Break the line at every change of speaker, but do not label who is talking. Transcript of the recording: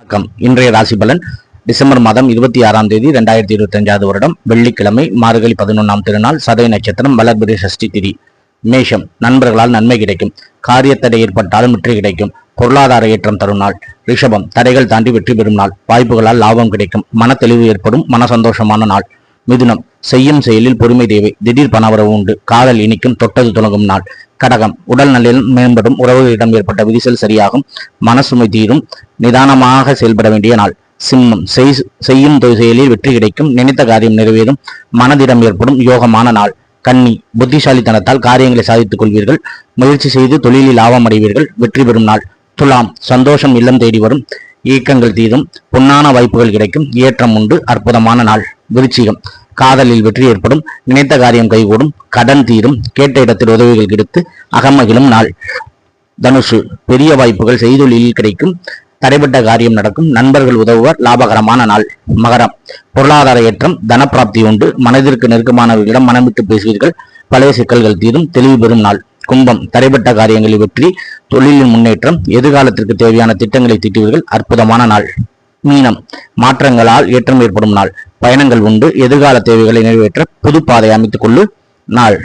வணக்கம். இன்றைய ராசி பலன் டிசம்பர் மாதம் இருபத்தி ஆறாம் தேதி ரெண்டாயிரத்தி இருபத்தி அஞ்சாவது வருடம் வெள்ளிக்கிழமை மார்கழி பதினொன்றாம் திருநாள் சதய நட்சத்திரம் வளர்பிரி சஷ்டி திதி. மேஷம் நண்பர்களால் நன்மை கிடைக்கும். காரியத்தடை ஏற்பட்டாலும் வெற்றி கிடைக்கும். பொருளாதார ஏற்றம் தரும் நாள். ரிஷபம் தடைகள் தாண்டி வெற்றி பெறும் நாள். வாய்ப்புகளால் லாபம் கிடைக்கும். மன தெளிவு ஏற்படும். மன சந்தோஷமான நாள். மிதுனம் செய்யும் செயலில் பொறுமை தேவை. திடீர் பணவரவு உண்டு. காதல் இனிக்கும். தொட்டது துணங்கும் நாள். கடகம். உடல் நலில் மேம்படும் உறவுகளிடம் ஏற்பட்ட விரிசல் சரியாகும். மனசுமை தீரும். நிதானமாக செயல்பட வேண்டிய நாள். சிம்மம். செய்யும் செயலில் வெற்றி கிடைக்கும். நினைத்த காரியம் நிறைவேறும். மனதிடம் ஏற்படும் யோகமான நாள். கன்னி. புத்திசாலித்தனத்தால் காரியங்களை சாதித்துக் கொள்வீர்கள். முயற்சி செய்து தொழிலில் லாபம் அடைவீர்கள். வெற்றி பெறும் நாள். துலாம். சந்தோஷம் இல்லம் தேடி வரும். இயக்கங்கள் தீரும். பொன்னான வாய்ப்புகள் கிடைக்கும். ஏற்றம் உண்டு. அற்புதமான நாள். விருச்சிகம். காதலில் வெற்றி ஏற்படும் நினைத்த காரியம் கைகூடும் கடன் தீரும் கேட்ட இடத்தில் உதவிகள் கிடைத்து அகமகிழும் நாள். தனுஷு பெரிய வாய்ப்புகள் செய்தொழிலில் கிடைக்கும் தடைப்பட்ட காரியம் நடக்கும் நண்பர்கள் உதவுவர் லாபகரமான நாள். மகரம் பொருளாதார ஏற்றம் தனப்பிராப்தி உண்டு மனதிற்கு நெருக்கமானவர்களிடம் மனமிட்டு பேசுவீர்கள் பழைய சிக்கல்கள் தீரும் தெளிவு பெறும் நாள். கும்பம் தடைப்பட்ட காரியங்களில் வெற்றி தொழிலின் முன்னேற்றம் எதிர்காலத்திற்கு தேவையான திட்டங்களை திட்டுவீர்கள் அற்புதமான நாள். மீனம் மாற்றங்களால் ஏற்றம் ஏற்படும் நாள். பயணங்கள் உண்டு. எதிர்கால தேவைகளை நிறைவேற்ற புது பாதை அமைத்துக் கொள்ளு நாள்.